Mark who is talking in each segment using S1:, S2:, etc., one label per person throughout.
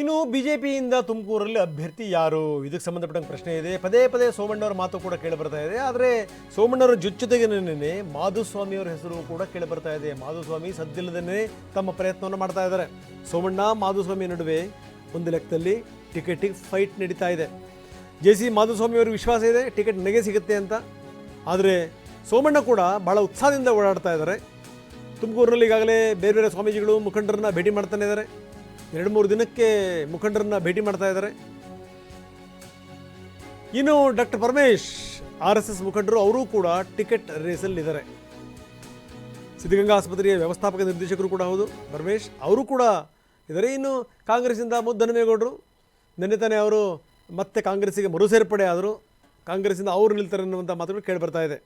S1: ಇನ್ನು ಬಿಜೆಪಿಯಿಂದ ತುಮಕೂರಲ್ಲಿ ಅಭ್ಯರ್ಥಿ ಯಾರು? ಇದಕ್ಕೆ ಸಂಬಂಧಪಟ್ಟಂಗೆ ಪ್ರಶ್ನೆ ಇದೆ. ಪದೇ ಪದೇ ಸೋಮಣ್ಣವರ ಮಾತು ಕೂಡ ಕೇಳಿ ಬರ್ತಾ ಇದೆ. ಆದರೆ ಸೋಮಣ್ಣವರ ಜೊತೆಗೆ ಮಾಧುಸ್ವಾಮಿ ಅವರ ಹೆಸರು ಕೂಡ ಕೇಳಿ ಬರ್ತಾ ಇದೆ. ಮಾಧುಸ್ವಾಮಿ ಸದ್ದಿಲ್ಲದೇ ತಮ್ಮ ಪ್ರಯತ್ನವನ್ನು ಮಾಡ್ತಾ ಇದ್ದಾರೆ. ಸೋಮಣ್ಣ, ಮಾಧುಸ್ವಾಮಿ ನಡುವೆ ಒಂದು ಲೆಕ್ಕದಲ್ಲಿ ಟಿಕೆಟಿಗೆ ಫೈಟ್ ನಡೀತಾ ಇದೆ. ಜೆ ಸಿ ಮಾಧುಸ್ವಾಮಿ ಅವರಿಗೆ ವಿಶ್ವಾಸ ಇದೆ, ಟಿಕೆಟ್ ನನಗೆ ಸಿಗುತ್ತೆ ಅಂತ. ಆದರೆ ಸೋಮಣ್ಣ ಕೂಡ ಭಾಳ ಉತ್ಸಾಹದಿಂದ ಓಡಾಡ್ತಾ ಇದ್ದಾರೆ. ತುಮಕೂರಿನಲ್ಲಿ ಈಗಾಗಲೇ ಬೇರೆ ಬೇರೆ ಸ್ವಾಮೀಜಿಗಳು ಮುಖಂಡರನ್ನ ಭೇಟಿ ಮಾಡ್ತಾನೆ ಇದ್ದಾರೆ. ಎರಡು ಮೂರು ದಿನಕ್ಕೆ ಮುಖಂಡರನ್ನ ಭೇಟಿ ಮಾಡ್ತಾ ಇದ್ದಾರೆ. ಇನ್ನು doctor Paramesh, R S S ಮುಖಂಡರು ಅವರೂ ಕೂಡ ಟಿಕೆಟ್ ರೇಸಲ್ಲಿದ್ದಾರೆ. ಸಿದ್ಧಗಂಗಾ ಆಸ್ಪತ್ರೆಯ ವ್ಯವಸ್ಥಾಪಕ ನಿರ್ದೇಶಕರು ಕೂಡ ಹೌದು. ಪರಮೇಶ್ ಅವರು ಕೂಡ ಇದ್ದಾರೆ. ಇನ್ನು ಕಾಂಗ್ರೆಸ್ಸಿಂದ ಮುದ್ದನಮೇಗೌಡರು, ನಿನ್ನೆ ತಾನೇ ಅವರು ಮತ್ತೆ ಕಾಂಗ್ರೆಸ್ಸಿಗೆ ಮರು ಸೇರ್ಪಡೆ ಆದರು. ಕಾಂಗ್ರೆಸ್ಸಿಂದ ಅವರು ನಿಲ್ತಾರೆ ಅನ್ನುವಂಥ ಮಾತುಗಳು ಕೇಳಿ ಬರ್ತಾ ಇದೆ.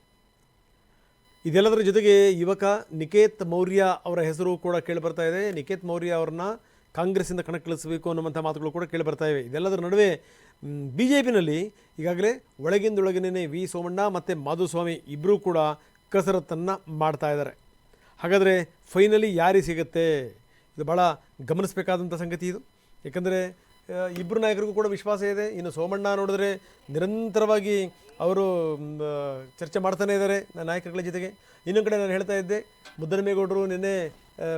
S1: ಇದೆಲ್ಲದರ ಜೊತೆಗೆ ಯುವಕ ನಿಕೇತ್ ಮೌರ್ಯ ಅವರ ಹೆಸರು ಕೂಡ ಕೇಳಿ ಬರ್ತಾ ಇದೆ. ನಿಕೇತ್ ಮೌರ್ಯ ಅವ್ರನ್ನ ಕಾಂಗ್ರೆಸ್ಸಿಂದ ಕಣಕ್ಕಿಳಿಸಬೇಕು ಅನ್ನುವಂಥ ಮಾತುಗಳು ಕೂಡ ಕೇಳಿ ಬರ್ತಾ ಇವೆ. ಇದೆಲ್ಲದರ ನಡುವೆ ಬಿ ಜೆ ಪಿನಲ್ಲಿ ಈಗಾಗಲೇ ಒಳಗಿಂದೊಳಗಿನೇ ವಿ ಸೋಮಣ್ಣ ಮತ್ತು ಮಾಧುಸ್ವಾಮಿ ಇಬ್ಬರೂ ಕೂಡ ಕಸರತ್ತನ್ನು ಮಾಡ್ತಾ ಇದ್ದಾರೆ. ಹಾಗಾದರೆ ಫೈನಲಿ ಯಾರಿಗೆ ಸಿಗುತ್ತೆ? ಇದು ಭಾಳ ಗಮನಿಸಬೇಕಾದಂಥ ಸಂಗತಿ ಇದು. ಏಕೆಂದರೆ ಇಬ್ಬರು ನಾಯಕರಿಗೂ ಕೂಡ ವಿಶ್ವಾಸ ಇದೆ. ಇನ್ನು ಸೋಮಣ್ಣ ನೋಡಿದ್ರೆ ನಿರಂತರವಾಗಿ ಅವರು ಚರ್ಚೆ ಮಾಡ್ತಾನೇ ಇದ್ದಾರೆ ನಾಯಕರುಗಳ ಜೊತೆಗೆ. ಇನ್ನೊಂದು ಕಡೆ ನಾನು ಹೇಳ್ತಾ ಇದ್ದೆ, ಮುದ್ದನಮೇಗೌಡರು ನಿನ್ನೆ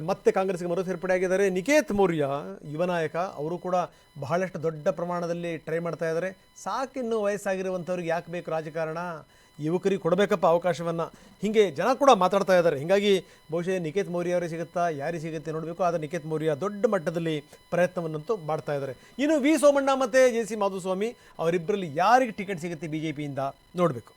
S1: ಮತ್ತೆ ಕಾಂಗ್ರೆಸ್ಗೆ ಮರು ಸೇರ್ಪಡೆ ಆಗಿದ್ದಾರೆ ನಿಕೇತ್ ಮೌರ್ಯ, ಯುವ ನಾಯಕ, ಅವರು ಕೂಡ ಬಹಳಷ್ಟು ದೊಡ್ಡ ಪ್ರಮಾಣದಲ್ಲಿ ಟ್ರೈ ಮಾಡ್ತಾ ಇದ್ದಾರೆ. ಸಾಕಿನ್ನು ವಯಸ್ಸಾಗಿರುವಂಥವ್ರಿಗೆ ಯಾಕೆ ಬೇಕು ರಾಜಕಾರಣ? ಯುವಕರಿಗೆ ಕೊಡಬೇಕಪ್ಪ ಅವಕಾಶವನ್ನು. ಹೀಗೆ ಜನ ಕೂಡ ಮಾತಾಡ್ತಾ ಇದ್ದಾರೆ. ಹೀಗಾಗಿ ಬಹುಶಃ ನಿಕೇತ್ ಮೌರ್ಯ ಅವರೇ ಸಿಗುತ್ತಾ, ಯಾರಿಗೆ ಸಿಗುತ್ತೆ ನೋಡಬೇಕು. ಆದರೆ ನಿಕೇತ್ ಮೌರ್ಯ ದೊಡ್ಡ ಮಟ್ಟದಲ್ಲಿ ಪ್ರಯತ್ನವನ್ನಂತೂ ಮಾಡ್ತಾ ಇದ್ದಾರೆ. ಇನ್ನು ವಿ ಸೋಮಣ್ಣ ಮತ್ತು ಜೆ ಸಿ ಮಾಧುಸ್ವಾಮಿ ಅವರಿಬ್ಬರಲ್ಲಿ ಯಾರಿಗೆ ಟಿಕೆಟ್ ಸಿಗುತ್ತೆ ಬಿ ಜೆ ಪಿಯಿಂದ ನೋಡಬೇಕು.